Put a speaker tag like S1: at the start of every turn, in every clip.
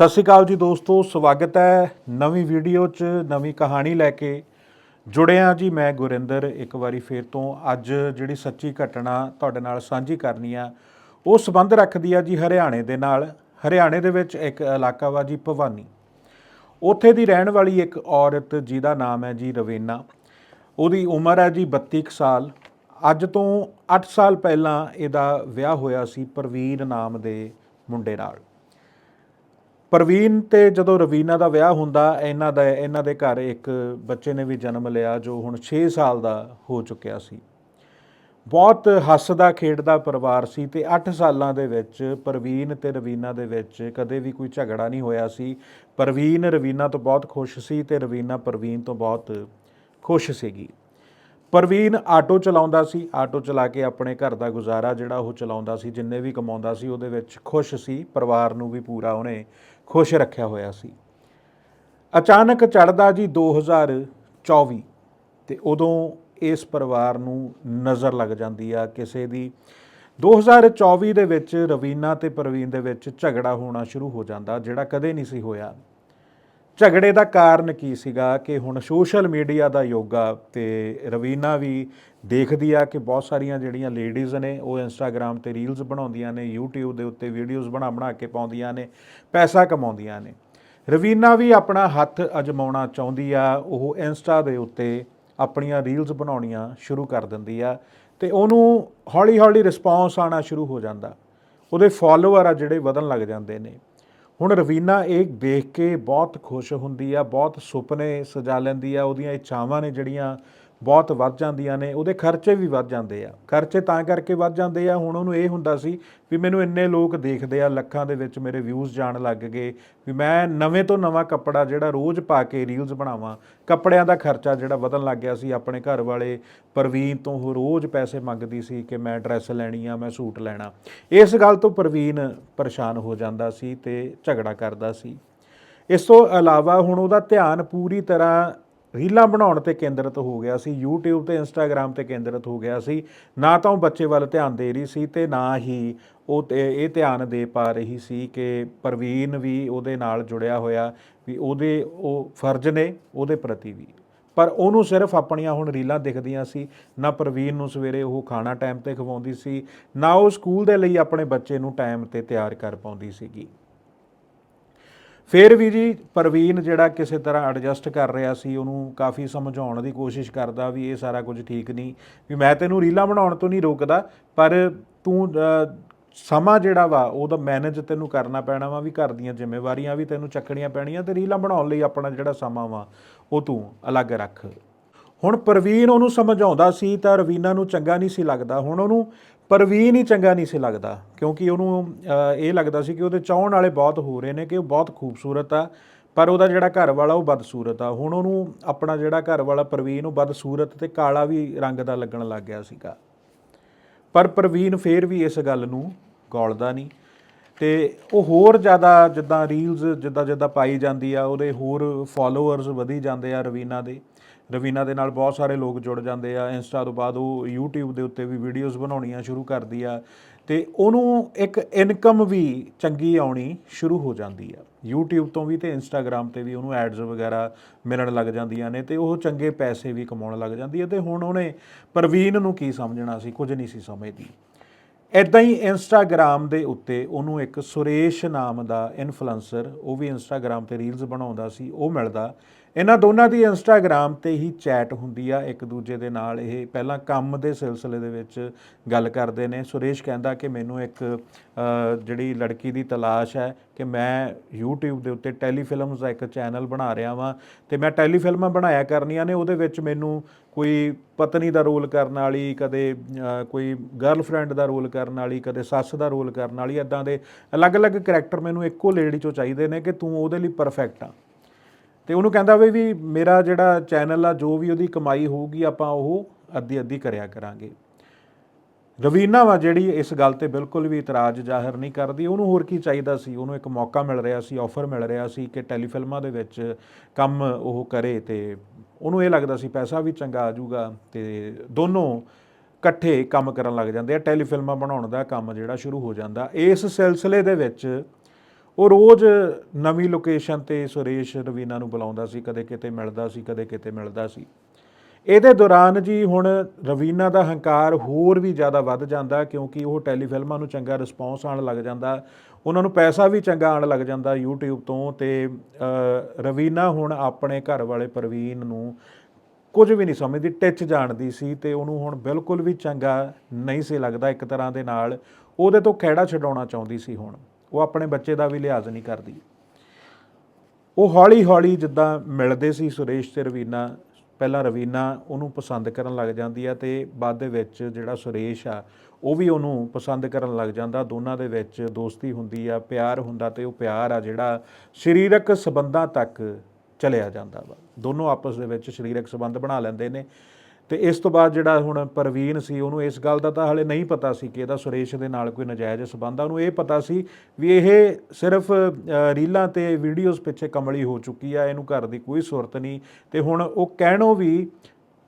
S1: ਸਤਿ ਸ਼੍ਰੀ ਅਕਾਲ ਜੀ ਦੋਸਤੋ, ਸਵਾਗਤ ਹੈ ਨਵੀਂ ਵੀਡੀਓ 'ਚ, ਨਵੀਂ ਕਹਾਣੀ ਲੈ ਕੇ। ਜੁੜਿਆ ਜੀ ਮੈਂ ਗੁਰਿੰਦਰ, ਇੱਕ ਵਾਰੀ ਫੇਰ ਤੋਂ ਅੱਜ ਜਿਹੜੀ ਸੱਚੀ ਘਟਨਾ ਤੁਹਾਡੇ ਨਾਲ ਸਾਂਝੀ ਕਰਨੀ ਆ, ਉਹ ਸੰਬੰਧ ਰੱਖਦੀ ਆ ਜੀ ਹਰਿਆਣੇ ਦੇ ਨਾਲ। ਹਰਿਆਣੇ ਦੇ ਵਿੱਚ ਇੱਕ ਇਲਾਕਾ ਵਾ ਜੀ ਭਵਾਨੀ। ਉੱਥੇ ਦੀ ਰਹਿਣ ਵਾਲੀ ਇੱਕ ਔਰਤ, ਜਿਹਦਾ ਨਾਮ ਹੈ ਜੀ ਰਵੀਨਾ। ਉਹਦੀ ਉਮਰ ਹੈ ਜੀ 32 ਕੁ ਸਾਲ। ਅੱਜ ਤੋਂ 8 ਸਾਲ ਪਹਿਲਾਂ ਇਹਦਾ ਵਿਆਹ ਹੋਇਆ ਸੀ ਪ੍ਰਵੀਨ ਨਾਮ ਦੇ ਮੁੰਡੇ ਨਾਲ। ਪ੍ਰਵੀਨ ਤੇ ਜਦੋਂ ਰਵੀਨਾ ਦਾ ਵਿਆਹ ਹੁੰਦਾ, ਇਹਨਾਂ ਦਾ, ਇਹਨਾਂ ਦੇ ਘਰ ਇੱਕ ਬੱਚੇ ਨੇ ਵੀ ਜਨਮ ਲਿਆ ਜੋ ਹੁਣ 6 ਸਾਲ ਦਾ ਹੋ ਚੁੱਕਿਆ ਸੀ। ਬਹੁਤ ਹੱਸਦਾ, ਖੇਡਦਾ ਪਰਿਵਾਰ ਸੀ ਤੇ 8 ਸਾਲਾਂ ਦੇ ਵਿੱਚ ਪ੍ਰਵੀਨ ਤੇ ਰਵੀਨਾ ਦੇ ਵਿੱਚ ਕਦੇ ਵੀ ਕੋਈ ਝਗੜਾ ਨਹੀਂ ਹੋਇਆ ਸੀ। ਪ੍ਰਵੀਨ ਰਵੀਨਾ ਤੋਂ ਬਹੁਤ ਖੁਸ਼ ਸੀ ਤੇ ਰਵੀਨਾ ਪ੍ਰਵੀਨ ਤੋਂ ਬਹੁਤ ਖੁਸ਼ ਸੀਗੀ। ਪ੍ਰਵੀਨ ਆਟੋ ਚਲਾਉਂਦਾ ਸੀ, ਆਟੋ ਚਲਾ ਕੇ ਆਪਣੇ ਘਰ ਦਾ ਗੁਜ਼ਾਰਾ ਜਿਹੜਾ ਉਹ ਚਲਾਉਂਦਾ ਸੀ, ਜਿੰਨੇ ਵੀ ਕਮਾਉਂਦਾ ਸੀ ਉਹਦੇ ਵਿੱਚ ਖੁਸ਼ ਸੀ, ਪਰਿਵਾਰ ਨੂੰ ਵੀ ਪੂਰਾ ਉਹਨੇ ਖੁਸ਼ ਰੱਖਿਆ ਹੋਇਆ ਸੀ। ਅਚਾਨਕ ਚੜਦਾ ਜੀ 2024 ਤੇ ਉਦੋਂ ਇਸ ਪਰਿਵਾਰ ਨੂੰ ਨਜ਼ਰ ਲੱਗ ਜਾਂਦੀ ਆ ਕਿਸੇ ਦੀ। 2024 ਦੇ ਵਿੱਚ ਰਵੀਨਾ ਤੇ ਪ੍ਰਵੀਨ ਦੇ ਵਿੱਚ ਝਗੜਾ ਹੋਣਾ ਸ਼ੁਰੂ ਹੋ ਜਾਂਦਾ, ਜਿਹੜਾ ਕਦੇ ਨਹੀਂ ਸੀ ਹੋਇਆ। ਝਗੜੇ ਦਾ ਕਾਰਨ ਕੀ ਸੀਗਾ ਕਿ ਹੁਣ ਸੋਸ਼ਲ ਮੀਡੀਆ ਦਾ ਯੋਗਾ ਤੇ ਰਵੀਨਾ ਵੀ ਦੇਖਦੀ ਆ ਕਿ ਬਹੁਤ ਸਾਰੀਆਂ ਜਿਹੜੀਆਂ ਲੇਡੀਜ਼ ਨੇ ਉਹ ਇੰਸਟਾਗ੍ਰam ਤੇ ਰੀਲਸ ਬਣਾਉਂਦੀਆਂ ਨੇ, YouTube ਦੇ ਉੱਤੇ ਵੀਡੀਓਜ਼ ਬਣਾ ਬਣਾ ਕੇ ਪਾਉਂਦੀਆਂ ਨੇ, ਪੈਸਾ ਕਮਾਉਂਦੀਆਂ ਨੇ। ਰਵੀਨਾ ਵੀ ਆਪਣਾ ਹੱਥ ਅਜਮਾਉਣਾ ਚਾਹੁੰਦੀ ਆ, ਉਹ ਇੰਸਟਾ ਦੇ ਉੱਤੇ ਆਪਣੀਆਂ ਰੀਲਸ ਬਣਾਉਣੀਆਂ ਸ਼ੁਰੂ ਕਰ ਦਿੰਦੀ ਆ ਤੇ ਉਹਨੂੰ ਹੌਲੀ ਹੌਲੀ ਰਿਸਪੌਂਸ ਆਣਾ ਸ਼ੁਰੂ ਹੋ ਜਾਂਦਾ। ਉਹਦੇ ਫਾਲੋਅਰ ਆ ਜਿਹੜੇ ਵਧਣ ਲੱਗ ਜਾਂਦੇ ਨੇ। ਹੁਣ ਰਵੀਨਾ ਇਹ ਦੇਖ ਕੇ ਬਹੁਤ ਖੁਸ਼ ਹੁੰਦੀ ਆ, ਬਹੁਤ ਸੁਪਨੇ ਸਜਾ ਲੈਂਦੀ ਆ, ਉਹਦੀਆਂ ਇੱਛਾਵਾਂ ਨੇ ਜਿਹੜੀਆਂ ਬਹੁਤ ਵੱਧ ਜਾਂਦੀਆਂ ਨੇ, ਉਹਦੇ ਖਰਚੇ ਵੀ ਵੱਧ ਜਾਂਦੇ ਆ। ਖਰਚੇ ਤਾਂ ਕਰਕੇ ਵੱਧ ਜਾਂਦੇ ਆ, ਹੁਣ ਉਹਨੂੰ ਇਹ ਹੁੰਦਾ ਸੀ ਵੀ ਮੈਨੂੰ ਇੰਨੇ ਲੋਕ ਦੇਖਦੇ ਆ, ਲੱਖਾਂ ਦੇ ਵਿੱਚ ਮੇਰੇ ਵਿਊਜ਼ ਜਾਣ ਲੱਗ ਗਏ, ਵੀ ਮੈਂ ਨਵੇਂ ਤੋਂ ਨਵਾਂ ਕੱਪੜਾ ਜਿਹੜਾ ਰੋਜ਼ ਪਾ ਕੇ ਰੀਲਸ ਬਣਾਵਾਂ, ਕੱਪੜਿਆਂ ਦਾ ਖਰਚਾ ਜਿਹੜਾ ਵਧਣ ਲੱਗ ਗਿਆ ਸੀ, ਆਪਣੇ ਘਰ ਵਾਲੇ ਪ੍ਰਵੀਨ ਤੋਂ ਉਹ ਰੋਜ਼ ਪੈਸੇ ਮੰਗਦੀ ਸੀ ਕਿ ਮੈਂ ਡਰੈਸ ਲੈਣੀ ਆ, ਮੈਂ ਸੂਟ ਲੈਣਾ। ਇਸ ਗੱਲ ਤੋਂ ਪ੍ਰਵੀਨ ਪਰੇਸ਼ਾਨ ਹੋ ਜਾਂਦਾ ਸੀ ਤੇ ਝਗੜਾ ਕਰਦਾ ਸੀ। ਇਸ ਤੋਂ ਇਲਾਵਾ ਹੁਣ ਉਹਦਾ ਧਿਆਨ ਪੂਰੀ ਤਰ੍ਹਾਂ ਰੀਲਾਂ ਬਣਾਉਣ ਤੇ ਕੇਂਦਰਿਤ ਹੋ ਗਿਆ ਸੀ, YouTube ਤੇ Instagram ਤੇ ਕੇਂਦਰਿਤ ਹੋ ਗਿਆ ਸੀ, ਨਾ ਤਾਂ ਉਹ ਬੱਚੇ ਵੱਲ ਧਿਆਨ ਦੇ ਰਹੀ ਸੀ ਤੇ ਨਾ ਹੀ ਉਹ ਤੇ ਇਹ ਧਿਆਨ ਦੇ ਪਾ ਰਹੀ ਸੀ ਕਿ ਪ੍ਰਵੀਨ ਵੀ ਉਹਦੇ ਨਾਲ ਜੁੜਿਆ ਹੋਇਆ, ਵੀ ਉਹਦੇ ਉਹ ਫਰਜ਼ ਨੇ ਉਹਦੇ ਪ੍ਰਤੀ ਵੀ। ਪਰ ਉਹਨੂੰ ਸਿਰਫ ਆਪਣੀਆਂ ਹੁਣ ਰੀਲਾਂ ਦਿਖਦੀਆਂ ਸੀ, ਨਾ ਪ੍ਰਵੀਨ ਨੂੰ ਸਵੇਰੇ ਉਹ ਖਾਣਾ ਟਾਈਮ ਤੇ ਖਵਾਉਂਦੀ ਸੀ, ਨਾ ਉਹ ਸਕੂਲ ਦੇ ਲਈ ਆਪਣੇ ਬੱਚੇ ਨੂੰ ਟਾਈਮ ਤੇ ਤਿਆਰ ਕਰ ਪਾਉਂਦੀ ਸੀਗੀ। ਫਿਰ ਵੀ ਜੀ ਪ੍ਰਵੀਨ ਜਿਹੜਾ ਕਿਸੇ ਤਰ੍ਹਾਂ ਐਡਜਸਟ ਕਰ ਰਿਹਾ ਸੀ, ਉਹਨੂੰ ਕਾਫੀ ਸਮਝਾਉਣ ਦੀ ਕੋਸ਼ਿਸ਼ ਕਰਦਾ ਵੀ ਇਹ ਸਾਰਾ ਕੁਝ ਠੀਕ ਨਹੀਂ, ਵੀ ਮੈਂ ਤੈਨੂੰ ਰੀਲਾਂ ਬਣਾਉਣ ਤੋਂ ਨਹੀਂ ਰੋਕਦਾ, ਪਰ ਤੂੰ ਸਮਾਂ ਜਿਹੜਾ ਵਾ, ਉਹਦਾ ਮੈਨੇਜ ਤੈਨੂੰ ਕਰਨਾ ਪੈਣਾ ਵਾ, ਵੀ ਘਰ ਦੀਆਂ ਜ਼ਿੰਮੇਵਾਰੀਆਂ ਵੀ ਤੈਨੂੰ ਚੱਕਣੀਆਂ ਪੈਣੀਆਂ ਤੇ ਰੀਲਾਂ ਬਣਾਉਣ ਲਈ ਆਪਣਾ ਜਿਹੜਾ ਸਮਾਂ ਵਾ, ਉਹ ਤੂੰ ਅਲੱਗ ਰੱਖ। ਹੁਣ ਪ੍ਰਵੀਨ ਉਹਨੂੰ ਸਮਝਾਉਂਦਾ ਸੀ ਤਾਂ ਰਵੀਨਾ ਨੂੰ ਚੰਗਾ ਨਹੀਂ ਸੀ ਲੱਗਦਾ, ਹੁਣ ਉਹਨੂੰ ਪ੍ਰਵੀਨ ਹੀ ਚੰਗਾ ਨਹੀਂ ਸੀ ਲੱਗਦਾ, ਕਿਉਂਕਿ ਉਹਨੂੰ ਇਹ ਲੱਗਦਾ ਸੀ ਕਿ ਉਹਦੇ ਚਾਹਣ ਵਾਲੇ ਬਹੁਤ ਹੋ ਰਹੇ ਨੇ, ਕਿ ਉਹ ਬਹੁਤ ਖੂਬਸੂਰਤ ਆ, ਪਰ ਉਹਦਾ ਜਿਹੜਾ ਘਰ ਵਾਲਾ ਉਹ ਬਦਸੂਰਤ ਆ। ਹੁਣ ਉਹਨੂੰ ਆਪਣਾ ਜਿਹੜਾ ਘਰ ਵਾਲਾ ਪ੍ਰਵੀਨ, ਉਹ ਬਦਸੂਰਤ ਤੇ ਕਾਲਾ ਵੀ ਰੰਗ ਦਾ ਲੱਗਣ ਲੱਗ ਗਿਆ ਸੀਗਾ। ਪਰ ਪ੍ਰਵੀਨ ਫੇਰ ਵੀ ਇਸ ਗੱਲ ਨੂੰ ਗੌਲਦਾ ਨਹੀਂ ਤੇ ਉਹ ਹੋਰ ਜ਼ਿਆਦਾ ਜਿੱਦਾਂ ਰੀਲਸ ਜਿੱਦਾਂ ਜਿੱਦਾਂ ਪਾਈ ਜਾਂਦੀ ਆ, ਉਹਦੇ ਹੋਰ ਫਾਲੋਅਰਸ ਵਧੀ ਜਾਂਦੇ ਆ ਰਵੀਨਾ ਦੇ। ਰਵੀਨਾ ਦੇ ਨਾਲ ਬਹੁਤ ਸਾਰੇ ਲੋਕ ਜੁੜ ਜਾਂਦੇ ਆ। ਇੰਸਟਾ ਤੋਂ ਬਾਅਦ ਉਹ YouTube ਦੇ ਉੱਤੇ ਵੀ ਵੀਡੀਓਜ਼ ਬਣਾਉਣੀਆਂ ਸ਼ੁਰੂ ਕਰਦੀ ਆ। ਤੇ ਉਹਨੂੰ ਇੱਕ ਇਨਕਮ ਵੀ ਚੰਗੀ ਆਉਣੀ ਸ਼ੁਰੂ ਹੋ ਜਾਂਦੀ ਆ। YouTube ਤੋਂ ਵੀ ਤੇ Instagram ਤੇ ਵੀ ਉਹਨੂੰ ਐਡਸ ਵਗੈਰਾ ਮਿਲਣ ਲੱਗ ਜਾਂਦੀਆਂ ਨੇ ਤੇ ਉਹ ਚੰਗੇ ਪੈਸੇ ਵੀ ਕਮਾਉਣ ਲੱਗ ਜਾਂਦੀ ਹੈ ਤੇ ਹੁਣ ਉਹਨੇ ਪ੍ਰਵੀਨ ਨੂੰ ਕੀ ਸਮਝਣਾ ਸੀ? ਕੁਝ ਨਹੀਂ ਸੀ ਸਮਝਦੀ। ਇਦਾਂ ਹੀ ਇੰਸਟਾਗ੍ਰam ਦੇ ਉੱਤੇ ਉਹਨੂੰ ਇੱਕ ਸੁਰੇਸ਼ ਨਾਮ ਦਾ ਇਨਫਲੂਐਂਸਰ ਉਹ ਵੀ ਇੰਸਟਾਗ੍ਰam ਤੇ ਰੀਲਸ ਬਣਾਉਂਦਾ ਸੀ, ਉਹ ਮਿਲਦਾ। ਇਹਨਾਂ ਦੋਨਾਂ ਦੀ ਇੰਸਟਾਗ੍ਰam ਤੇ ਹੀ ਚੈਟ ਹੁੰਦੀ ਆ, ਇੱਕ ਦੂਜੇ ਦੇ ਨਾਲ ਇਹ ਪਹਿਲਾਂ ਕੰਮ ਦੇ ਸਿਲਸਿਲੇ ਦੇ ਵਿੱਚ ਗੱਲ ਕਰਦੇ ਨੇ। ਸੁਰੇਸ਼ ਕਹਿੰਦਾ ਕਿ ਮੈਨੂੰ ਇੱਕ ਜਿਹੜੀ ਲੜਕੀ ਦੀ ਤਲਾਸ਼ ਹੈ ਕਿ ਮੈਂ YouTube ਦੇ ਉੱਤੇ ਟੈਲੀਫਿਲਮਸ ਦਾ ਇੱਕ ਚੈਨਲ ਬਣਾ ਰਿਹਾ ਵਾਂ ਤੇ ਮੈਂ ਟੈਲੀਫਿਲਮਾਂ ਬਣਾਇਆ ਕਰਨੀਆਂ ਨੇ, ਉਹਦੇ ਵਿੱਚ ਮੈਨੂੰ ਕੋਈ ਪਤਨੀ ਦਾ ਰੋਲ ਕਰਨ ਵਾਲੀ, ਕਦੇ ਕੋਈ ਗਰਲਫ੍ਰੈਂਡ ਦਾ ਰੋਲ ਕਰਨ ਵਾਲੀ, ਕਦੇ ਸੱਸ ਦਾ ਰੋਲ ਕਰਨ ਵਾਲੀ ਇਦਾਂ ਦੇ ਅਲੱਗ-ਅਲੱਗ ਕੈਰੈਕਟਰ ਮੈਨੂੰ ਇੱਕੋ ਲੇਡੀ ਚੋਂ ਚਾਹੀਦੇ ਨੇ ਕਿ ਤੂੰ ਉਹਦੇ ਲਈ ਪਰਫੈਕਟ ਆ। ਤੇ ਉਹਨੂੰ ਕਹਿੰਦਾ ਵੀ ਵੀ ਮੇਰਾ ਜਿਹੜਾ ਚੈਨਲ ਆ, ਜੋ ਵੀ ਉਹਦੀ ਕਮਾਈ ਹੋਊਗੀ, ਆਪਾਂ ਉਹ ਅੱਧੀ ਅੱਧੀ ਕਰਿਆ ਕਰਾਂਗੇ। ਰਵੀਨਾ ਵਾ ਜਿਹੜੀ ਇਸ ਗੱਲ ਤੇ ਬਿਲਕੁਲ ਵੀ ਇਤਰਾਜ਼ ਜ਼ਾਹਰ ਨਹੀਂ ਕਰਦੀ। ਉਹਨੂੰ ਹੋਰ ਕੀ ਚਾਹੀਦਾ ਸੀ? ਉਹਨੂੰ ਇੱਕ ਮੌਕਾ ਮਿਲ ਰਿਹਾ ਸੀ ਆਫਰ ਮਿਲ ਰਿਹਾ ਸੀ ਕਿ ਟੈਲੀਫਿਲਮਾਂ ਦੇ ਵਿੱਚ ਕੰਮ ਉਹ ਕਰੇ ਤੇ ਉਹਨੂੰ ਇਹ ਲੱਗਦਾ ਸੀ ਪੈਸਾ ਵੀ ਚੰਗਾ ਆ ਜਾਊਗਾ ਤੇ ਦੋਨੋਂ ਇਕੱਠੇ ਕੰਮ ਕਰਨ ਲੱਗ ਜਾਂਦੇ ਆ। ਟੈਲੀਫਿਲਮਾਂ ਬਣਾਉਣ ਦਾ ਕੰਮ ਜਿਹੜਾ ਸ਼ੁਰੂ ਹੋ ਜਾਂਦਾ। ਇਸ ਸਿਲਸਿਲੇ ਦੇ ਵਿੱਚ ਉਹ ਰੋਜ਼ ਨਵੀਂ ਲੋਕੇਸ਼ਨ ਤੇ ਸੁਰੇਸ਼ ਰਵੀਨਾ ਨੂੰ ਬੁਲਾਉਂਦਾ ਸੀ, ਕਦੇ ਕਿਤੇ ਮਿਲਦਾ ਸੀ, ਕਦੇ ਕਿਤੇ ਮਿਲਦਾ ਸੀ। ਇਹਦੇ ਦੌਰਾਨ ਜੀ ਹੁਣ ਰਵੀਨਾ ਦਾ ਹੰਕਾਰ ਹੋਰ ਵੀ ਜ਼ਿਆਦਾ ਵੱਧ ਜਾਂਦਾ ਕਿਉਂਕਿ ਉਹ ਟੈਲੀਫਿਲਮਾਂ ਨੂੰ ਚੰਗਾ ਰਿਸਪੌਂਸ ਆਉਣ ਲੱਗ ਜਾਂਦਾ, ਉਹਨਾਂ ਨੂੰ ਪੈਸਾ ਵੀ ਚੰਗਾ ਆਉਣ ਲੱਗ ਜਾਂਦਾ YouTube ਤੋਂ ਤੇ ਰਵੀਨਾ ਹੁਣ ਆਪਣੇ ਘਰ ਵਾਲੇ ਪ੍ਰਵੀਨ ਨੂੰ ਕੁਝ ਵੀ ਨਹੀਂ ਸਮਝਦੀ, ਟਿੱਚ ਜਾਣਦੀ ਸੀ ਤੇ ਉਹਨੂੰ ਹੁਣ ਬਿਲਕੁਲ ਵੀ ਚੰਗਾ ਨਹੀਂ ਸੀ ਲੱਗਦਾ ਇੱਕ ਤਰ੍ਹਾਂ ਦੇ ਨਾਲ, ਉਹਦੇ ਤੋਂ ਖਹਿੜਾ ਛਡਾਉਣਾ ਚਾਹੁੰਦੀ ਸੀ ਹੁਣ। ਉਹ ਆਪਣੇ ਬੱਚੇ ਦਾ ਵੀ ਲਿਹਾਜ਼ ਨਹੀਂ ਕਰਦੀ। ਉਹ ਹੌਲੀ ਹੌਲੀ ਜਿੱਦਾਂ ਮਿਲਦੇ ਸੀ ਸੁਰੇਸ਼ ਤੇ ਰਵੀਨਾ, ਪਹਿਲਾਂ ਰਵੀਨਾ ਉਹਨੂੰ ਪਸੰਦ ਕਰਨ ਲੱਗ ਜਾਂਦੀ ਆ ਤੇ ਬਾਅਦ ਦੇ ਵਿੱਚ ਜਿਹੜਾ ਸੁਰੇਸ਼ ਆ, ਉਹ ਵੀ ਉਹਨੂੰ ਪਸੰਦ ਕਰਨ ਲੱਗ ਜਾਂਦਾ। ਦੋਨਾਂ ਦੇ ਵਿੱਚ ਦੋਸਤੀ ਹੁੰਦੀ ਆ, ਪਿਆਰ ਹੁੰਦਾ ਤੇ ਉਹ ਪਿਆਰ ਆ ਜਿਹੜਾ ਸਰੀਰਕ ਸਬੰਧਾਂ ਤੱਕ ਚਲਿਆ ਜਾਂਦਾ ਵਾ। ਦੋਨੋਂ ਆਪਸ ਦੇ ਵਿੱਚ ਸਰੀਰਕ ਸਬੰਧ ਬਣਾ ਲੈਂਦੇ ਨੇ। ਤੇ ਇਸ ਤੋਂ ਬਾਅਦ ਜਿਹੜਾ ਹੁਣ ਪ੍ਰਵੀਨ ਸੀ, ਉਹਨੂੰ ਇਸ ਗੱਲ ਦਾ ਤਾਂ ਹਲੇ ਨਹੀਂ ਪਤਾ ਸੀ ਕਿ ਇਹਦਾ ਸੁਰੇਸ਼ ਦੇ ਨਾਲ ਕੋਈ ਨਜਾਇਜ਼ ਸਬੰਧ ਆ। ਉਹਨੂੰ ਇਹ ਪਤਾ ਸੀ ਵੀ ਇਹ ਸਿਰਫ ਰੀਲਾਂ ਤੇ ਵੀਡੀਓਜ਼ ਪਿੱਛੇ ਕਮਲੀ ਹੋ ਚੁੱਕੀ ਆ, ਇਹਨੂੰ ਘਰ ਦੀ ਕੋਈ ਸੁਰਤ ਨਹੀਂ। ਤੇ ਹੁਣ ਉਹ ਕਹਿਣੋਂ ਵੀ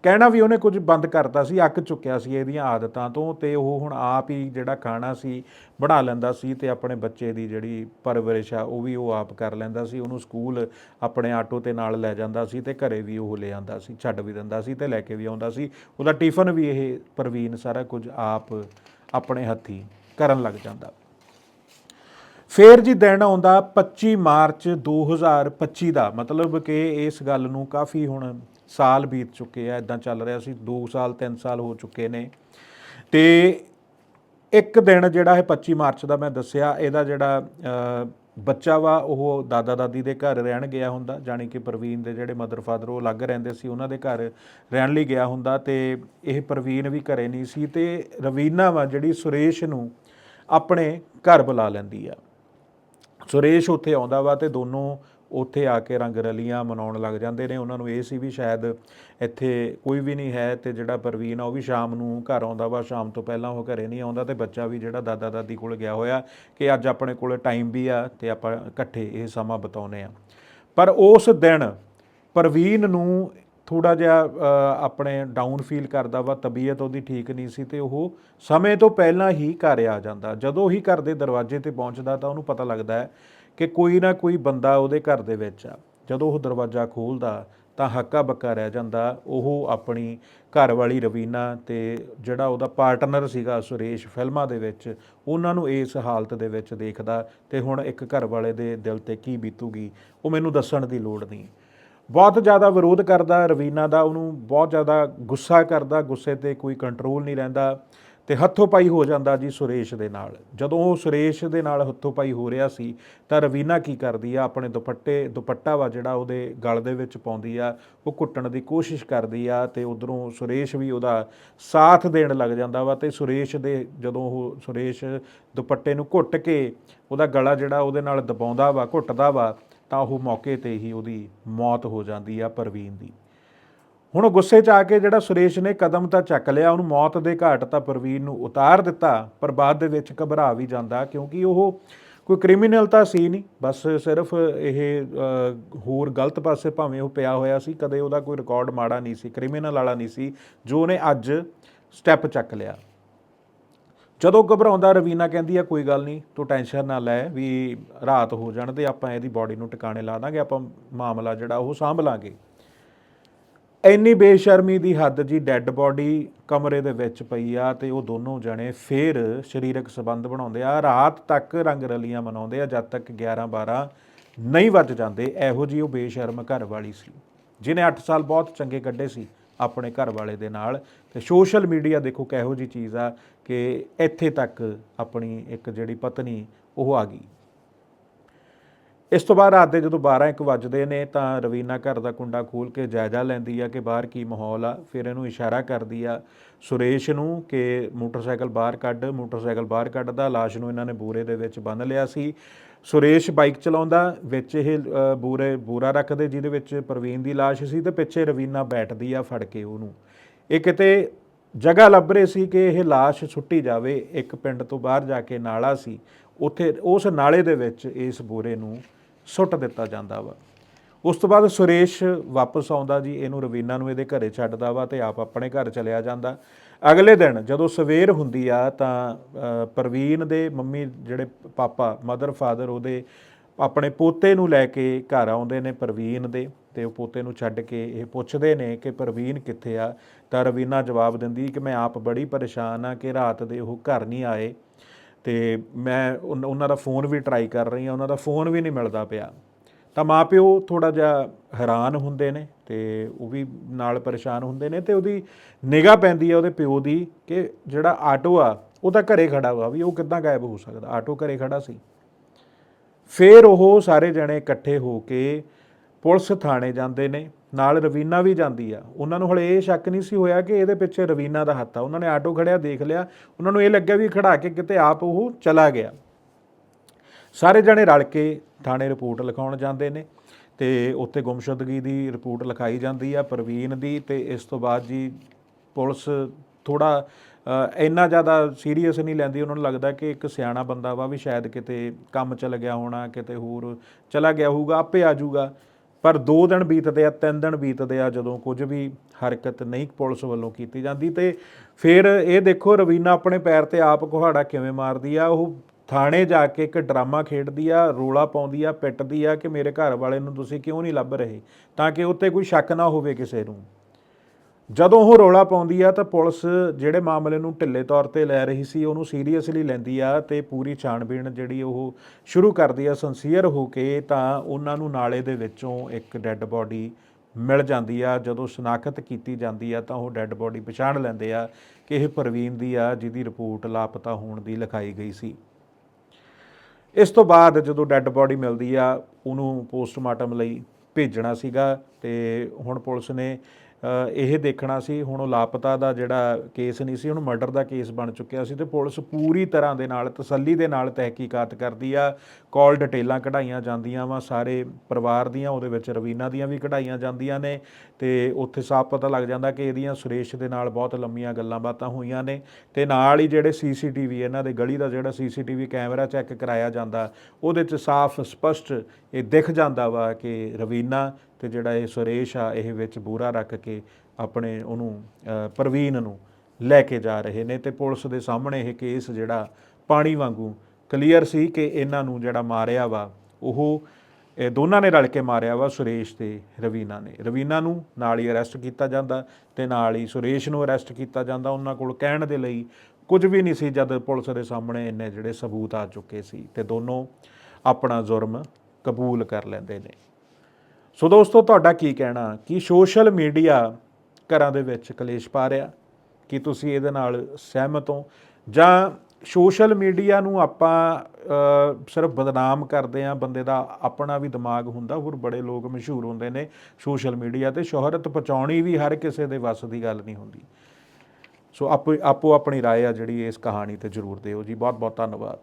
S1: ਕਹਿਣਾ ਵੀ ਉਹਨੇ ਕੁਝ ਬੰਦ ਕਰਤਾ ਸੀ, ਅੱਕ ਚੁੱਕਿਆ ਸੀ ਇਹਦੀਆਂ ਆਦਤਾਂ ਤੋਂ ਤੇ ਉਹ ਹੁਣ ਆਪ ਹੀ ਜਿਹੜਾ ਖਾਣਾ ਸੀ ਬਣਾ ਲੈਂਦਾ ਸੀ ਤੇ ਆਪਣੇ ਬੱਚੇ ਦੀ ਜਿਹੜੀ ਪਰਵਰਿਸ਼ ਆ ਉਹ ਵੀ ਉਹ ਆਪ ਕਰ ਲੈਂਦਾ ਸੀ, ਉਹਨੂੰ ਸਕੂਲ ਆਪਣੇ ਆਟੋ ਤੇ ਨਾਲ ਲੈ ਜਾਂਦਾ ਸੀ ਤੇ ਘਰੇ ਵੀ ਉਹ ਲੈ ਆਂਦਾ ਸੀ, ਛੱਡ ਵੀ ਦਿੰਦਾ ਸੀ ਤੇ ਲੈ ਕੇ ਵੀ ਆਉਂਦਾ ਸੀ। ਉਹਦਾ ਟਿਫਨ ਵੀ ਇਹ ਪ੍ਰਵੀਨ ਸਾਰਾ ਕੁਝ ਆਪ ਆਪਣੇ ਹੱਥੀ ਕਰਨ ਲੱਗ ਜਾਂਦਾ। ਫੇਰ ਜੀ ਦਿਨ ਆਉਂਦਾ 25 ਮਾਰਚ 2025 ਦਾ, ਮਤਲਬ ਕਿ ਇਸ ਗੱਲ ਨੂੰ ਕਾਫੀ ਹੁਣ ਸਾਲ ਬੀਤ ਚੁੱਕੇ ਆ ਇਦਾਂ ਚੱਲ ਰਿਹਾ ਸੀ 2 ਸਾਲ 3 ਸਾਲ ਹੋ ਚੁੱਕੇ ਨੇ। ਤੇ ਇੱਕ ਦਿਨ ਜਿਹੜਾ ਇਹ 25 ਮਾਰਚ ਦਾ ਮੈਂ ਦੱਸਿਆ, ਇਹਦਾ ਜਿਹੜਾ ਬੱਚਾ ਵਾ, ਉਹ ਦਾਦਾ ਦਾਦੀ ਦੇ ਘਰ ਰਹਿਣ ਗਿਆ ਹੁੰਦਾ, ਜਾਣੀ ਕਿ ਪ੍ਰਵੀਨ ਦੇ ਜਿਹੜੇ ਮਦਰ ਫਾਦਰ ਉਹ ਅਲੱਗ ਰਹਿੰਦੇ ਸੀ, ਉਹਨਾਂ ਦੇ ਘਰ ਰਹਿਣ ਲਈ ਗਿਆ ਹੁੰਦਾ ਤੇ ਇਹ ਪ੍ਰਵੀਨ ਵੀ ਘਰੇ ਨਹੀਂ ਸੀ ਤੇ ਰਵੀਨਾ ਵਾ ਜਿਹੜੀ ਸੁਰੇਸ਼ ਨੂੰ ਆਪਣੇ ਘਰ ਬੁਲਾ ਲੈਂਦੀ ਆ। ਸੁਰੇਸ਼ ਉੱਥੇ ਆਉਂਦਾ ਵਾ ਤੇ ਦੋਨੋਂ ਉੱਥੇ ਆ ਕੇ ਰੰਗ ਰਲੀਆਂ ਮਨਾਉਣ ਲੱਗ ਜਾਂਦੇ ਨੇ। ਉਹਨਾਂ ਨੂੰ ਇਹ ਸੀ ਵੀ ਸ਼ਾਇਦ ਇੱਥੇ ਕੋਈ ਵੀ ਨਹੀਂ ਹੈ ਤੇ ਜਿਹੜਾ ਪ੍ਰਵੀਨ ਆ ਉਹ ਵੀ ਸ਼ਾਮ ਨੂੰ ਘਰ ਆਉਂਦਾ ਵਾ। ਸ਼ਾਮ ਤੋਂ ਪਹਿਲਾਂ ਉਹ ਘਰੇ ਨਹੀਂ ਆਉਂਦਾ ਤੇ ਬੱਚਾ ਵੀ ਜਿਹੜਾ ਦਾਦਾ ਦਾਦੀ ਕੋਲ ਗਿਆ ਹੋਇਆ ਕਿ ਅੱਜ ਆਪਣੇ ਕੋਲ ਟਾਈਮ ਵੀ ਆ ਤੇ ਆਪਾਂ ਇਕੱਠੇ ਇਹ ਸਮਾਂ ਬਿਤਾਉਨੇ ਆ। ਪਰ ਉਸ ਦਿਨ ਪ੍ਰਵੀਨ ਨੂੰ ਥੋੜਾ ਜਿਹਾ ਆਪਣੇ ਡਾਊਨ ਫੀਲ ਕਰਦਾ ਵਾ, ਤਬੀਅਤ ਉਹਦੀ ਠੀਕ ਨਹੀਂ ਸੀ ਤੇ ਉਹ ਸਮੇਂ ਤੋਂ ਪਹਿਲਾਂ ਹੀ ਘਰ ਆ ਜਾਂਦਾ। ਜਦੋਂ ਹੀ ਘਰ ਦੇ ਦਰਵਾਜ਼ੇ ਤੇ ਪਹੁੰਚਦਾ ਤਾਂ ਉਹਨੂੰ ਪਤਾ ਲੱਗਦਾ ਹੈ ਕਿ ਕੋਈ ਨਾ ਕੋਈ ਬੰਦਾ ਉਹਦੇ ਘਰ ਦੇ ਵਿੱਚ ਆ। ਜਦੋਂ ਉਹ ਦਰਵਾਜ਼ਾ ਖੋਲਦਾ ਤਾਂ ਹੱਕਾ ਬੱਕਾ ਰਹਿ ਜਾਂਦਾ। ਉਹ ਆਪਣੀ ਘਰ ਵਾਲੀ ਰਵੀਨਾ ਤੇ ਜਿਹੜਾ ਉਹਦਾ ਪਾਰਟਨਰ ਸੀਗਾ ਸੁਰੇਸ਼ ਫਿਲਮਾਂ ਦੇ ਵਿੱਚ, ਉਹਨਾਂ ਨੂੰ ਇਸ ਹਾਲਤ ਦੇ ਵਿੱਚ ਦੇਖਦਾ ਤੇ ਹੁਣ ਇੱਕ ਘਰ ਵਾਲੇ ਦੇ ਦਿਲ ਤੇ ਕੀ ਬੀਤੂਗੀ, ਉਹ ਮੈਨੂੰ ਦੱਸਣ ਦੀ ਲੋੜ ਨਹੀਂ। ਬਹੁਤ ਜ਼ਿਆਦਾ ਵਿਰੋਧ ਕਰਦਾ ਰਵੀਨਾ ਦਾ, ਉਹਨੂੰ ਬਹੁਤ ਜ਼ਿਆਦਾ ਗੁੱਸਾ ਕਰਦਾ, ਗੁੱਸੇ ਤੇ ਕੋਈ ਕੰਟਰੋਲ ਨਹੀਂ ਰਹਿੰਦਾ ਤੇ ਹੱਥੋਂ ਪਾਈ ਹੋ ਜਾਂਦਾ ਜੀ ਸੁਰੇਸ਼ ਦੇ ਨਾਲ। ਜਦੋਂ ਉਹ ਸੁਰੇਸ਼ ਦੇ ਨਾਲ ਹੱਥੋਂ ਪਾਈ ਹੋ ਰਿਹਾ ਸੀ, ਤਾਂ ਰਵੀਨਾ ਕੀ ਕਰਦੀ ਆ, ਆਪਣੇ ਦੁਪੱਟੇ, ਦੁਪੱਟਾ ਵਾ ਜਿਹੜਾ ਉਹਦੇ ਗਲ ਦੇ ਵਿੱਚ ਪਾਉਂਦੀ ਆ, ਉਹ ਘੁੱਟਣ ਦੀ ਕੋਸ਼ਿਸ਼ ਕਰਦੀ ਆ ਤੇ ਉਧਰੋਂ ਸੁਰੇਸ਼ ਵੀ ਉਹਦਾ ਸਾਥ ਦੇਣ ਲੱਗ ਜਾਂਦਾ ਵਾ ਤੇ ਸੁਰੇਸ਼ ਦੇ ਜਦੋਂ ਉਹ ਸੁਰੇਸ਼ ਦੁਪੱਟੇ ਨੂੰ ਘੁੱਟ ਕੇ ਉਹਦਾ ਗਲਾ ਜਿਹੜਾ ਉਹਦੇ ਨਾਲ ਦਬਾਉਂਦਾ ਵਾ ਘੁੱਟਦਾ ਵਾ ਤਾਂ ਉਹ ਮੌਕੇ ਤੇ ਹੀ ਉਹਦੀ ਮੌਤ ਹੋ ਜਾਂਦੀ ਆ ਪ੍ਰਵੀਨ ਦੀ। ਹੁਣ ਉਹ ਗੁੱਸੇ 'ਚ ਆ ਕੇ ਜਿਹੜਾ ਸੁਰੇਸ਼ ਨੇ ਕਦਮ ਤਾਂ ਚੱਕ ਲਿਆ, ਉਹਨੂੰ ਮੌਤ ਦੇ ਘਾਟ ਤਾਂ ਪ੍ਰਵੀਨ ਨੂੰ ਉਤਾਰ ਦਿੱਤਾ, ਪਰ ਬਾਅਦ ਦੇ ਵਿੱਚ ਘਬਰਾ ਵੀ ਜਾਂਦਾ ਕਿਉਂਕਿ ਉਹ ਕੋਈ ਕ੍ਰਿਮੀਨਲ ਤਾਂ ਸੀ ਨਹੀਂ। ਬਸ ਸਿਰਫ ਇਹ ਹੋਰ ਗਲਤ ਪਾਸੇ ਭਾਵੇਂ ਉਹ ਪਿਆ ਹੋਇਆ ਸੀ, ਕਦੇ ਉਹਦਾ ਕੋਈ ਰਿਕਾਰਡ ਮਾੜਾ ਨਹੀਂ ਸੀ, ਕ੍ਰਿਮੀਨਲ ਵਾਲਾ ਨਹੀਂ ਸੀ, ਜੋ ਉਹਨੇ ਅੱਜ ਸਟੈਪ ਚੱਕ ਲਿਆ। ਜਦੋਂ ਘਬਰਾਉਂਦਾ ਰਵੀਨਾ ਕਹਿੰਦੀ ਆ, ਕੋਈ ਗੱਲ ਨਹੀਂ, ਤੂੰ ਟੈਨਸ਼ਨ ਨਾ ਲੈ, ਵੀ ਰਾਤ ਹੋ ਜਾਣ ਤੇ ਆਪਾਂ ਇਹਦੀ ਬਾਡੀ ਨੂੰ ਟਿਕਾਣੇ ਲਾ ਦਾਂਗੇ, ਆਪਾਂ ਮਾਮਲਾ ਜਿਹੜਾ ਉਹ ਸਾਂਭ ਲਾਂਗੇ। ਇੰਨੀ ਬੇਸ਼ਰਮੀ ਦੀ ਹੱਦ ਜੀ ਡੈੱਡ ਬਾਡੀ ਕਮਰੇ ਦੇ ਵਿੱਚ ਪਈ ਆ ਤੇ ਉਹ ਦੋਨੋਂ ਜਣੇ ਫੇਰ ਸਰੀਰਕ ਸੰਬੰਧ ਬਣਾਉਂਦੇ ਆ। ਰਾਤ ਤੱਕ ਰੰਗ ਰਲੀਆਂ ਮਨਾਉਂਦੇ ਆ, ਜਦ ਤੱਕ 11 12 ਨਹੀਂ ਵੱਜ ਜਾਂਦੇ, ਇਹੋ ਜੀ ਉਹ ਬੇਸ਼ਰਮ ਘਰ ਵਾਲੀ ਸੀ, ਜਿਹਨੇ 8 ਸਾਲ ਬਹੁਤ ਚੰਗੇ ਕੱਢੇ ਸੀ। ਆਪਣੇ ਘਰ ਵਾਲੇ ਦੇ ਨਾਲ। ਤੇ ਸੋਸ਼ਲ ਮੀਡੀਆ ਦੇਖੋ ਕਿਹੋ ਜੀ ਚੀਜ਼ ਆ ਕਿ ਇੱਥੇ ਤੱਕ ਆਪਣੀ ਇੱਕ ਜਿਹੜੀ ਪਤਨੀ ਉਹ ਆ ਗਈ। ਇਸ ਤੋਂ ਬਾਅਦ ਰਾਤ ਦੇ ਜਦੋਂ 12 1 ਵੱਜਦੇ ਨੇ ਤਾਂ ਰਵੀਨਾ ਘਰ ਦਾ ਕੁੰਡਾ ਖੋਲ ਕੇ ਜਾਇਜ਼ਾ ਲੈਂਦੀ ਆ ਕਿ ਬਾਹਰ ਕੀ ਮਾਹੌਲ ਆ। ਫਿਰ ਇਹਨੂੰ ਇਸ਼ਾਰਾ ਕਰਦੀ ਆ ਸੁਰੇਸ਼ ਨੂੰ ਕਿ ਮੋਟਰਸਾਈਕਲ ਬਾਹਰ ਕੱਢ, ਮੋਟਰਸਾਈਕਲ ਬਾਹਰ ਕੱਢਦਾ। ਲਾਸ਼ ਨੂੰ ਇਹਨਾਂ ਨੇ ਬੂਰੇ ਦੇ ਵਿੱਚ ਬੰਨ ਲਿਆ ਸੀ। ਸੁਰੇਸ਼ ਬਾਈਕ ਚਲਾਉਂਦਾ, ਵਿੱਚ ਇਹ ਬੂਰੇ, ਬੂਰਾ ਰੱਖਦੇ, ਜਿਹਦੇ ਵਿੱਚ ਪ੍ਰਵੀਨ ਦੀ ਲਾਸ਼ ਸੀ ਤੇ ਪਿੱਛੇ ਰਵੀਨਾ ਬੈਠਦੀ ਆ ਫੜ ਕੇ ਉਹਨੂੰ। ਇਹ ਕਿਤੇ ਜਗ੍ਹਾ ਲੱਭ ਰਹੇ ਸੀ ਕਿ ਇਹ ਲਾਸ਼ ਸੁੱਟੀ ਜਾਵੇ, ਇੱਕ ਪਿੰਡ ਤੋਂ ਬਾਹਰ ਜਾ ਕੇ ਨਾਲਾ ਸੀ, ਉੱਥੇ ਉਸ ਨਾਲੇ ਦੇ ਵਿੱਚ ਇਸ ਬੂਰੇ ਨੂੰ ਸੁੱਟ ਦਿੱਤਾ ਜਾਂਦਾ ਵਾ। ਉਸ ਤੋਂ ਬਾਅਦ ਸੁਰੇਸ਼ ਵਾਪਸ ਆਉਂਦਾ ਜੀ, ਇਹਨੂੰ ਰਵੀਨਾ ਨੂੰ ਇਹਦੇ ਘਰੇ ਛੱਡਦਾ ਵਾ ਤੇ ਆਪ ਆਪਣੇ ਘਰ ਚਲਿਆ ਜਾਂਦਾ। ਅਗਲੇ ਦਿਨ ਜਦੋਂ ਸਵੇਰ ਹੁੰਦੀ ਆ ਤਾਂ ਪ੍ਰਵੀਨ ਦੇ ਮੰਮੀ ਜਿਹੜੇ ਪਾਪਾ ਮਦਰ ਫਾਦਰ ਉਹਦੇ ਆਪਣੇ ਪੋਤੇ ਨੂੰ ਲੈ ਕੇ ਘਰ ਆਉਂਦੇ ਨੇ ਪ੍ਰਵੀਨ ਦੇ ਤੇ ਉਹ ਪੋਤੇ ਨੂੰ ਛੱਡ ਕੇ ਇਹ ਪੁੱਛਦੇ ਨੇ ਕਿ ਪ੍ਰਵੀਨ ਕਿੱਥੇ ਆ? ਤਾਂ ਰਵੀਨਾ ਜਵਾਬ ਦਿੰਦੀ ਕਿ ਮੈਂ ਆਪ ਬੜੀ ਪਰੇਸ਼ਾਨ ਆ ਕਿ ਰਾਤ ਦੇ ਉਹ ਘਰ ਨਹੀਂ ਆਏ ਤੇ ਮੈਂ ਉਹਨਾਂ ਦਾ ਫੋਨ ਵੀ ਟਰਾਈ ਕਰ ਰਹੀ ਹਾਂ, ਉਹਨਾਂ ਦਾ ਫੋਨ ਵੀ ਨਹੀਂ ਮਿਲਦਾ ਪਿਆ। ਤਾਂ ਮਾਪਿਓ ਥੋੜਾ ਜਿਹਾ ਹੈਰਾਨ ਹੁੰਦੇ ਨੇ ਤੇ ਉਹ ਵੀ ਨਾਲ ਪਰੇਸ਼ਾਨ ਹੁੰਦੇ ਨੇ ਤੇ ਉਹਦੀ ਨਿਗਾਹ ਪੈਂਦੀ ਹੈ ਉਹਦੇ ਪਿਓ ਦੀ ਕਿ ਜਿਹੜਾ ਆਟੋ ਆ, ਉਹ ਤਾਂ ਘਰੇ ਖੜਾ ਵਾ ਵੀ ਉਹ ਕਿੱਦਾਂ ਗਾਇਬ ਹੋ ਸਕਦਾ। ਆਟੋ ਘਰੇ ਖੜਾ ਸੀ। ਫਿਰ ਉਹ ਸਾਰੇ ਜਣੇ ਇਕੱਠੇ ਹੋ ਕੇ ਪੁਲਿਸ ਥਾਣੇ ਜਾਂਦੇ ਨੇ, ਨਾਲ ਰਵੀਨਾ ਵੀ ਜਾਂਦੀ ਆ। ਉਹਨਾਂ ਨੂੰ ਹਲੇ ਇਹ ਸ਼ੱਕ ਨਹੀਂ ਸੀ ਹੋਇਆ ਕਿ ਇਹਦੇ ਪਿੱਛੇ ਰਵੀਨਾ ਦਾ ਹੱਥ ਆ। ਉਹਨਾਂ ਨੇ ਆਟੋ ਖੜਿਆ, ਦੇਖ ਲਿਆ। ਉਹਨਾਂ ਨੂੰ ਇਹ ਲੱਗਿਆ ਵੀ ਖੜਾ ਕੇ ਕਿਤੇ ਆਪ ਉਹ ਚਲਾ ਗਿਆ। ਸਾਰੇ ਜਣੇ ਰਲ ਕੇ ਥਾਣੇ ਰਿਪੋਰਟ ਲਿਖਾਉਣ ਜਾਂਦੇ ਨੇ ਤੇ ਉੱਥੇ ਗੁੰਮਸ਼ੁਦਗੀ ਦੀ ਰਿਪੋਰਟ ਲਿਖਾਈ ਜਾਂਦੀ ਆ ਪ੍ਰਵੀਨ ਦੀ ਤੇ ਇਸ ਤੋਂ ਬਾਅਦ ਜੀ ਪੁਲਿਸ ਥੋੜਾ ਇੰਨਾ ਜ਼ਿਆਦਾ ਸੀਰੀਅਸ ਨਹੀਂ ਲੈਂਦੀ, ਉਹਨਾਂ ਨੂੰ ਲੱਗਦਾ ਕਿ ਇੱਕ ਸਿਆਣਾ ਬੰਦਾ ਵਾ ਵੀ ਸ਼ਾਇਦ ਕਿਤੇ ਕੰਮ ਚਲ ਗਿਆ ਹੋਣਾ, ਕਿਤੇ ਹੋਰ ਚਲਾ ਗਿਆ ਹੋਊਗਾ, ਆਪੇ ਆ ਜਾਊਗਾ। ਪਰ 2 ਦਿਨ ਬੀਤਦੇ ਆ 3 ਦਿਨ ਬੀਤਦੇ ਆ, ਜਦੋਂ ਕੁਝ ਵੀ ਹਰਕਤ ਨਹੀਂ ਪੁਲਿਸ ਵੱਲੋਂ ਕੀਤੀ ਜਾਂਦੀ ਤੇ ਫਿਰ ਇਹ ਦੇਖੋ ਰਵੀਨਾ ਆਪਣੇ ਪੈਰ ਤੇ ਆਪ ਕੁਹਾੜਾ ਕਿਵੇਂ ਮਾਰਦੀ ਆ, ਉਹ ਥਾਣੇ ਜਾ ਕੇ ਇੱਕ ਡਰਾਮਾ ਖੇਡਦੀ ਆ, ਰੋਲਾ ਪਾਉਂਦੀ ਆ, ਪਿੱਟਦੀ ਆ ਕਿ ਮੇਰੇ ਘਰ ਵਾਲੇ ਨੂੰ ਤੁਸੀਂ ਕਿਉਂ ਨਹੀਂ ਲੱਭ ਰਹੇ? ਤਾਂ ਕਿ ਉੱਤੇ ਕੋਈ ਸ਼ੱਕ ਨਾ ਹੋਵੇ ਕਿਸੇ ਨੂੰ। ਜਦੋਂ ਉਹ ਰੋਲਾ ਪਾਉਂਦੀ ਆ ਤਾਂ ਪੁਲਿਸ ਜਿਹੜੇ ਮਾਮਲੇ ਨੂੰ ਢਿੱਲੇ ਤੌਰ ਤੇ ਲੈ ਰਹੀ ਸੀ, ਉਹਨੂੰ ਸੀਰੀਅਸਲੀ ਲੈਂਦੀ ਆ ਤੇ ਪੂਰੀ ਛਾਣਬੀਣ ਜਿਹੜੀ ਉਹ ਸ਼ੁਰੂ ਕਰਦੀ ਆ ਸੰਸੀਅਰ ਹੋ ਕੇ ਤਾਂ ਉਹਨਾਂ ਨੂੰ ਨਾਲੇ ਦੇ ਵਿੱਚੋਂ ਇੱਕ ਡੈੱਡ ਬੋਡੀ ਮਿਲ ਜਾਂਦੀ ਆ। ਜਦੋਂ ਸ਼ਨਾਖਤ ਕੀਤੀ ਜਾਂਦੀ ਆ ਤਾਂ ਉਹ ਡੈੱਡ ਬੋਡੀ ਪਛਾਣ ਲੈਂਦੇ ਆ ਕਿ ਇਹ ਪ੍ਰਵੀਨ ਦੀ ਆ, ਜਿਹਦੀ ਰਿਪੋਰਟ ਲਾਪਤਾ ਹੋਣ ਦੀ ਲਿਖਾਈ ਗਈ ਸੀ। ਇਸ ਤੋਂ ਬਾਅਦ ਜਦੋਂ ਡੈੱਡ ਬੋਡੀ ਮਿਲਦੀ ਆ, ਉਹਨੂੰ ਪੋਸਟਮਾਰਟਮ ਲਈ ਭੇਜਣਾ ਸੀਗਾ ਤੇ ਹੁਣ ਪੁਲਿਸ ਨੇ ਇਹ ਦੇਖਣਾ ਸੀ, ਹੁਣ ਉਹ ਲਾਪਤਾ ਦਾ ਜਿਹੜਾ ਕੇਸ ਨਹੀਂ ਸੀ ਹੁਣ ਮਰਡਰ ਦਾ ਕੇਸ ਬਣ ਚੁੱਕਿਆ ਸੀ ਤੇ ਪੁਲਿਸ ਪੂਰੀ ਤਰ੍ਹਾਂ ਦੇ ਨਾਲ, ਤਸੱਲੀ ਦੇ ਨਾਲ ਤਹਿਕੀਕਾਤ ਕਰਦੀ ਆ। ਕਾਲ ਡਿਟੇਲਾਂ ਕਢਾਈਆਂ ਜਾਂਦੀਆਂ ਵਾ, ਸਾਰੇ ਪਰਿਵਾਰ ਦੀਆਂ, ਉਹਦੇ ਵਿੱਚ ਰਵੀਨਾ ਦੀਆਂ ਵੀ ਕਢਾਈਆਂ ਜਾਂਦੀਆਂ ਨੇ ਤੇ ਉੱਥੇ ਸਾਫ਼ ਪਤਾ ਲੱਗ ਜਾਂਦਾ ਕਿ ਇਹਦੀਆਂ ਸੁਰੇਸ਼ ਦੇ ਨਾਲ ਬਹੁਤ ਲੰਮੀਆਂ ਗੱਲਾਂ ਬਾਤਾਂ ਹੋਈਆਂ ਨੇ ਤੇ ਨਾਲ ਹੀ ਜਿਹੜੇ ਸੀਸੀਟੀਵੀ, ਇਹਨਾਂ ਦੇ ਗਲੀ ਦਾ ਜਿਹੜਾ ਸੀਸੀਟੀਵੀ ਕੈਮਰਾ ਚੈੱਕ ਕਰਾਇਆ ਜਾਂਦਾ, ਉਹਦੇ 'ਚ ਸਾਫ਼ ਸਪਸ਼ਟ ਇਹ ਦਿਖ ਜਾਂਦਾ ਵਾ ਕਿ ਰਵੀਨਾ ਤੇ ਜਿਹੜਾ ਇਹ ਸੁਰੇਸ਼ ਆ, ਇਹ ਵਿੱਚ ਬੂਰਾ ਰੱਖ ਕੇ ਆਪਣੇ ਉਹਨੂੰ ਪ੍ਰਵੀਨ ਨੂੰ ਲੈ ਕੇ ਜਾ ਰਹੇ ਨੇ ਤੇ ਪੁਲਿਸ ਦੇ ਸਾਹਮਣੇ ਇਹ ਕੇਸ ਜਿਹੜਾ ਪਾਣੀ ਵਾਂਗੂ ਕਲੀਅਰ ਸੀ ਕਿ ਇਹਨਾਂ ਨੂੰ ਜਿਹੜਾ ਮਾਰਿਆ ਵਾ, ਉਹ ਇਹ ਦੋਨਾਂ ਨੇ ਰਲ ਕੇ ਮਾਰਿਆ ਵਾ, ਸੁਰੇਸ਼ ਤੇ ਰਵੀਨਾ ਨੇ। ਰਵੀਨਾ ਨੂੰ ਨਾਲ ਹੀ ਅਰੈਸਟ ਕੀਤਾ ਜਾਂਦਾ ਤੇ ਨਾਲ ਹੀ ਸੁਰੇਸ਼ ਨੂੰ ਅਰੈਸਟ ਕੀਤਾ ਜਾਂਦਾ। ਉਹਨਾਂ ਕੋਲ ਕਹਿਣ ਦੇ ਲਈ ਕੁਝ ਵੀ ਨਹੀਂ ਸੀ ਜਦ ਪੁਲਿਸ ਦੇ ਸਾਹਮਣੇ ਇੰਨੇ ਜਿਹੜੇ ਸਬੂਤ ਆ ਚੁੱਕੇ ਸੀ ਤੇ ਦੋਨੋਂ ਆਪਣਾ ਜੁਰਮ ਕਬੂਲ ਕਰ ਲੈਂਦੇ ਨੇ। ਸੋ ਦੋਸਤੋ ਤੁਹਾਡਾ ਕੀ ਕਹਿਣਾ ਕਿ ਸੋਸ਼ਲ ਮੀਡੀਆ ਘਰਾਂ ਦੇ ਵਿੱਚ ਕਲੇਸ਼ ਪਾ ਰਿਹਾ ਕੀ ਤੁਸੀਂ ਇਹਦੇ ਨਾਲ ਸਹਿਮਤ ਹੋ ਜਾਂ ਸੋਸ਼ਲ ਮੀਡੀਆ ਨੂੰ ਆਪਾਂ ਅ, ਸਿਰਫ ਬਦਨਾਮ ਕਰਦੇ ਆ ਬੰਦੇ ਦਾ ਆਪਣਾ ਵੀ ਦਿਮਾਗ ਹੁੰਦਾ ਹੋਰ ਬੜੇ ਲੋਕ ਮਸ਼ਹੂਰ ਹੁੰਦੇ ਨੇ ਸੋਸ਼ਲ ਮੀਡੀਆ ਤੇ ਸ਼ੋਹਰਤ ਪਹੁੰਚਾਉਣੀ ਵੀ ਹਰ ਕਿਸੇ ਦੇ ਵੱਸ ਦੀ ਗੱਲ ਨਹੀਂ ਹੁੰਦੀ ਸੋ ਆਪੋ ਆਪੋ ਆਪਣੀ رائے ਆ ਜਿਹੜੀ ਇਸ ਕਹਾਣੀ ਤੇ ਜ਼ਰੂਰ ਦਿਓ ਜੀ ਬਹੁਤ ਬਹੁਤ ਧੰਨਵਾਦ